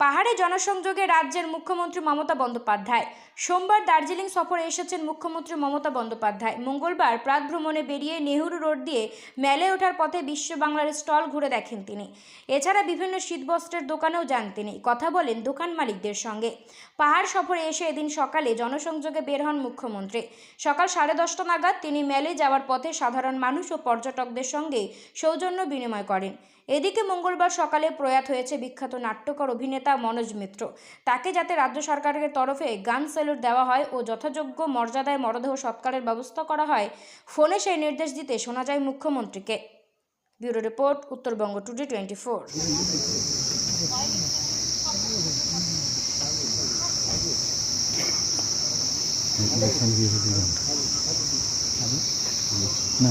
পাহাড়ে জনসংযোগে রাজ্যের মুখ্যমন্ত্রী মমতা বন্দ্যোপাধ্যায়। সোমবার দার্জিলিং সফরে এসেছেন মুখ্যমন্ত্রী মমতা বন্দ্যোপাধ্যায়। মঙ্গলবার প্রাত ভ্রমণে বেরিয়ে নেহরু রোড দিয়ে মেলে ওঠার পথে বিশ্ব বাংলার স্টল ঘুরে দেখেন তিনি। এছাড়া বিভিন্ন শীতবস্ত্রের দোকানেও যান তিনি। কথা বলেন দোকান মালিকদের সঙ্গে। পাহাড় সফরে এসে এদিন সকালে জনসংযোগে বের হন মুখ্যমন্ত্রী। সকাল সাড়ে দশটা নাগাদ তিনি মেলে যাওয়ার পথে সাধারণ মানুষ ও পর্যটকদের সঙ্গে সৌজন্য বিনিময় করেন। এদিকে মঙ্গলবার সকালে প্রয়াত হয়েছে বিখ্যাত নাট্যকার অভিনেতা মনোজ মিত্র। তাকে যাতে রাজ্য সরকারের তরফে গান স্যালুট দেওয়া হয় ও যথাযোগ্য মর্যাদায় মরদেহ সৎকারের ব্যবস্থা করা হয়, ফোনে সেই নির্দেশ দিতে শোনা যায় মুখ্যমন্ত্রীকে। Bureau report, Uttarbanga today twenty four. না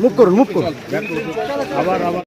মুভ করুন মুভ করুন আবার আবার